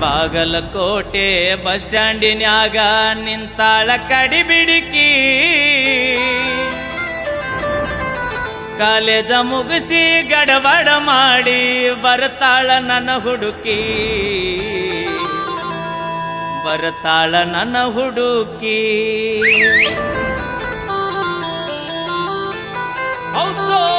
Bagalkot bus ಸ್ಟ್ಯಾಂಡಿನ್ಯಾಗ ನಿಂತಾಳ ಕಡಿ ಕಡಿಬಿಡಿಕಿ. College ಮುಗಿಸಿ ಗಡಬಡ ಮಾಡಿ ಬರ್ತಾಳ ನನ್ನ ಹುಡುಕಿ. ಬರ್ತಾಳ ನನ್ನ ಹುಡುಕಿ. ಹೌದು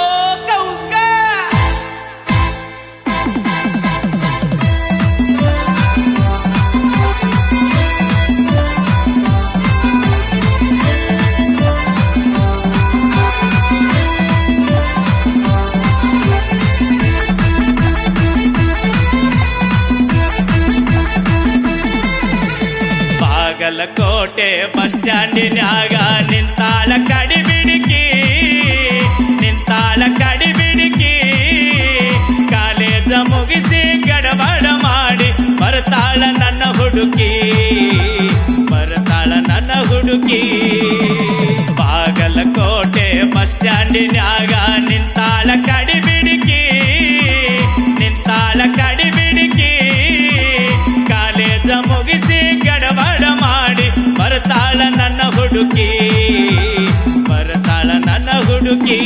ಕೋಟೆ ಬಸ್ ಸ್ಟ್ಯಾಂಡಿನಾಗ ನಿಂತಾಳ ಕಡಿಬಿಡಿಕಿ ನಿಂತಾಳ ಕಡಿಬಿಡಿಕಿ. ಕಾಲೇಜ ಮುಗಿಸಿ ಗಡಬಡ ಮಾಡಿ ಬರ್ತಾಳ ನನ್ನ ಹುಡುಕಿ, ಬರ್ತಾಳ ನನ್ನ ಹುಡುಕಿ. ಬಾಗಲಕೋಟೆ ಬಸ್ ಸ್ಟ್ಯಾಂಡಿನಾಗ ಹುಡುಕಿ ಬರತಾಳ ನನ್ನ ಹುಡುಕಿ.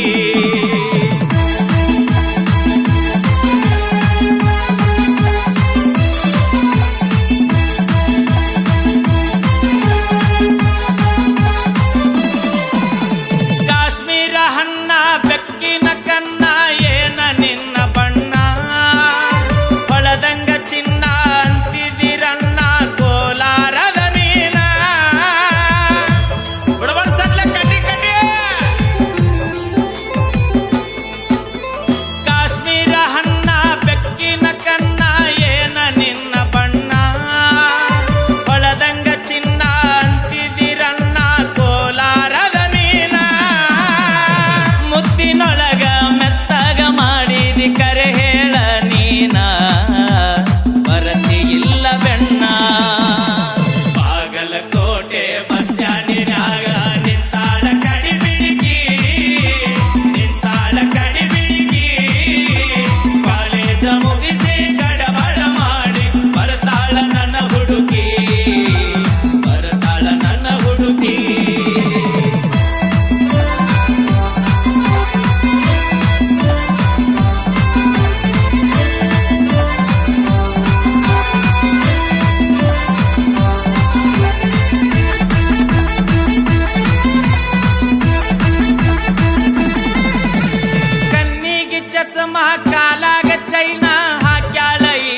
ಹಾಲಾಗ ಚೈನಾ ಹಾಕ್ಯಾಳ ಈ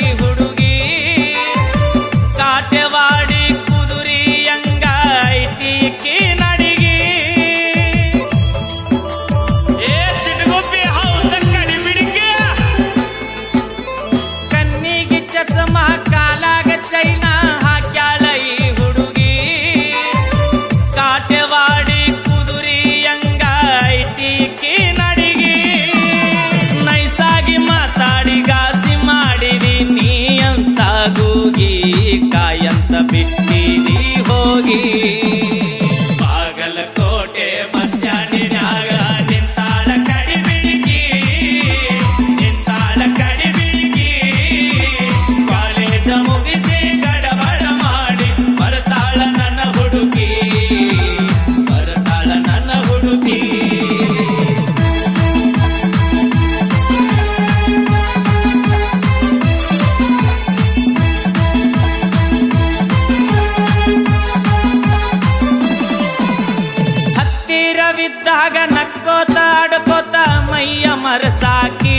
ಆಡ್ಕೋತ ಮೈಯ ಮರಸಾಕಿ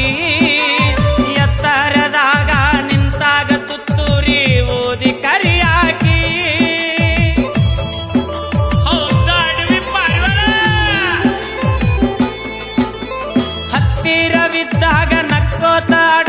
ಎತ್ತರದಾಗ ನಿಂತಾಗ ತುತ್ತೂರಿ ಓದಿ ಕರಿಯಾಕಿ. ಹತ್ತಿರವಿದ್ದಾಗ ನಕ್ಕೋತ ಆಡ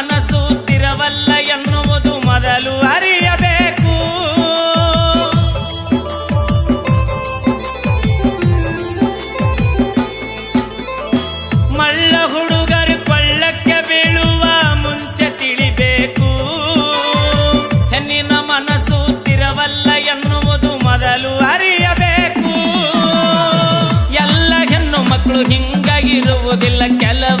ಮನಸ್ಸು ಸ್ಥಿರವಲ್ಲ ಎನ್ನುವುದು ಮೊದಲು ಅರಿಯಬೇಕು. ಮಳ್ಳ ಹುಡುಗರು ಕೊಳ್ಳಕ್ಕೆ ಬೀಳುವ ಮುಂಚೆ ತಿಳಿಬೇಕು. ಹೆಣ್ಣಿನ ಮನಸ್ಸು ಸ್ಥಿರವಲ್ಲ ಎನ್ನುವುದು ಮೊದಲು ಅರಿಯಬೇಕು. ಎಲ್ಲ ಹೆಣ್ಣು ಮಕ್ಕಳು ಹಿಂಗಾಗಿರುವುದಿಲ್ಲ ಕೆಲವು